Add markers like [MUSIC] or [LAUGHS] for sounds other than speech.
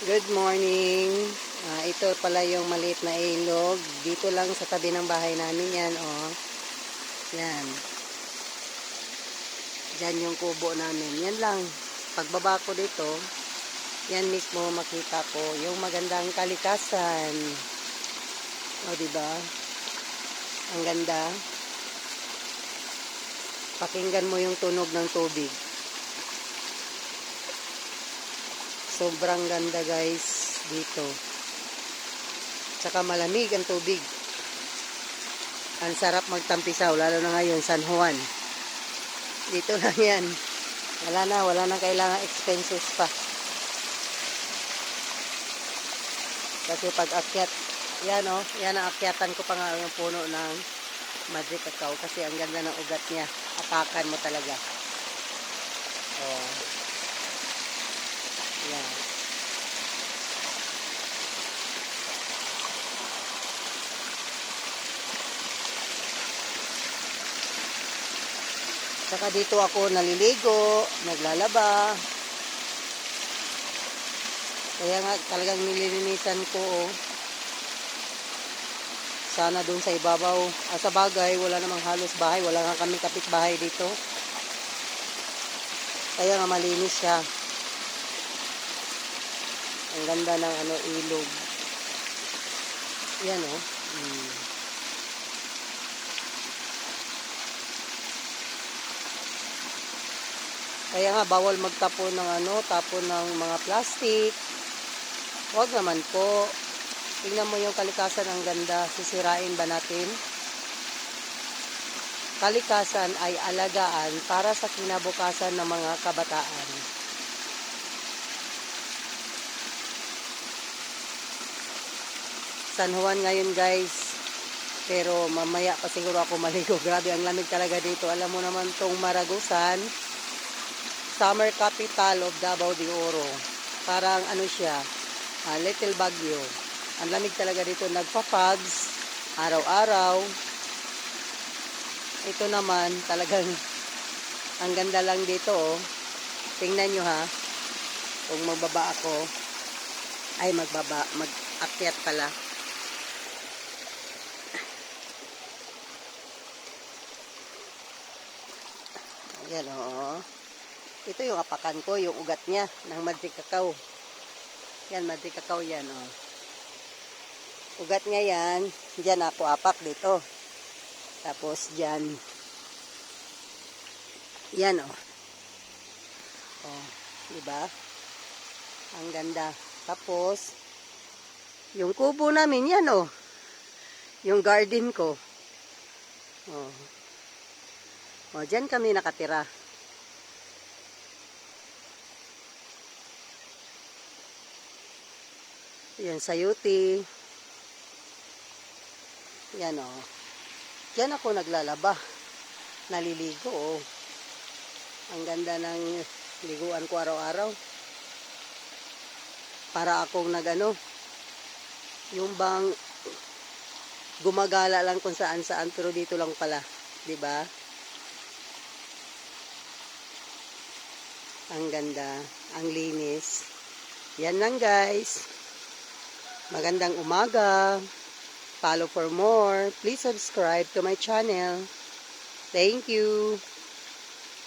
Good morning. Ah, ito pala yung maliit na ilog. Dito lang sa tabi ng bahay namin yan, oh. Yan. Diyan yung kubo namin. Yan lang. Pagbaba ko dito, yan mismo makita ko yung magandang kalikasan. O, di ba? Ang ganda. Pakinggan mo yung tunog ng tubig. Sobrang ganda guys dito. Tsaka malamig ang tubig. Ang sarap magtampisaw, lalo na ngayon, San Juan. Dito [LAUGHS] lang yan. Wala na, wala na kailangan expenses pa. Kasi pag akyat, yan o, oh, yan ang akyatan ko pa nga yung puno ng magic cacao kasi ang ganda ng ugat niya. Apakan mo talaga. Oh. Yan. Saka dito ako naliligo, naglalaba. Kaya nga talagang nililinisan ko. Oh. Sana doon sa ibabaw. Ah, sa bagay, wala namang halos bahay. Wala nga kami kapitbahay dito. Kaya nga malinis siya. Ang ganda ng ano, ilog. Yan oh. Hmm. Kaya nga bawal magtapon ng ano, tapon ng mga plastic. Huwag naman po. Tingnan mo yung kalikasan ang ganda. Sisirain ba natin? Kalikasan ay alagaan para sa kinabukasan ng mga kabataan. San Juan ngayon guys. Pero mamaya pa siguro ako maligo. [LAUGHS] Grabe ang lamig talaga dito. Alam mo naman tong Maragusan summer capital of Davao de Oro. Parang ano siya, ah, little bagyo. Ang lamig talaga dito, nagpa-fogs, araw-araw. Ito naman, talagang ang ganda lang dito, oh. Tingnan nyo ha, kung magbaba ako, ay magbaba, mag-akyat pala. Ayan, oh. Ito yung apakan ko, yung ugat niya ng cacao. Yan, magic cacao yan, oh. Ugat niya yan, dyan ako apak dito. Tapos dyan, yan, oh. Oh, di ba? Ang ganda. Tapos, yung kubo namin, yan, oh. Yung garden ko. Oh. Oh, dyan kami nakatira. Yan, sayuti. Yan. Oh. Yan ako naglalaba. Naliligo. Oh. Ang ganda ng liguan ko araw-araw. Para akong nagano. Yung bang gumagala lang kung saan-saan pero dito lang pala. 'Di ba? Ang ganda, ang linis. Yan lang guys. Magandang umaga. Follow for more. Please subscribe to my channel. Thank you.